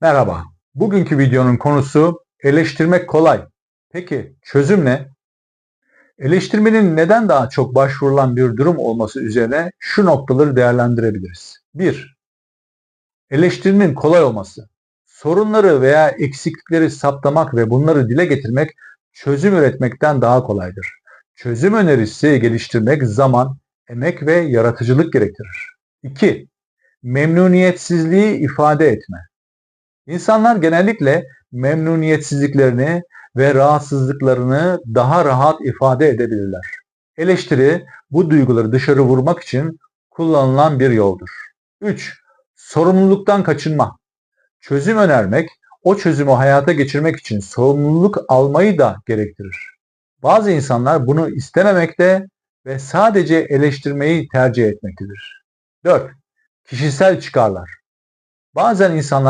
Merhaba. Bugünkü videonun konusu eleştirmek kolay. Peki çözüm ne? Eleştirmenin neden daha çok başvurulan bir durum olması üzerine şu noktaları değerlendirebiliriz. 1. Eleştirinin kolay olması. Sorunları veya eksiklikleri saptamak ve bunları dile getirmek çözüm üretmekten daha kolaydır. Çözüm önerisi geliştirmek zaman, emek ve yaratıcılık gerektirir. 2. Memnuniyetsizliği ifade etme. İnsanlar genellikle memnuniyetsizliklerini ve rahatsızlıklarını daha rahat ifade edebilirler. Eleştiri bu duyguları dışarı vurmak için kullanılan bir yoldur. 3. Sorumluluktan kaçınma. Çözüm önermek, o çözümü hayata geçirmek için sorumluluk almayı da gerektirir. Bazı insanlar bunu istememekte ve sadece eleştirmeyi tercih etmektedir. 4. Kişisel çıkarlar. Bazen insanlar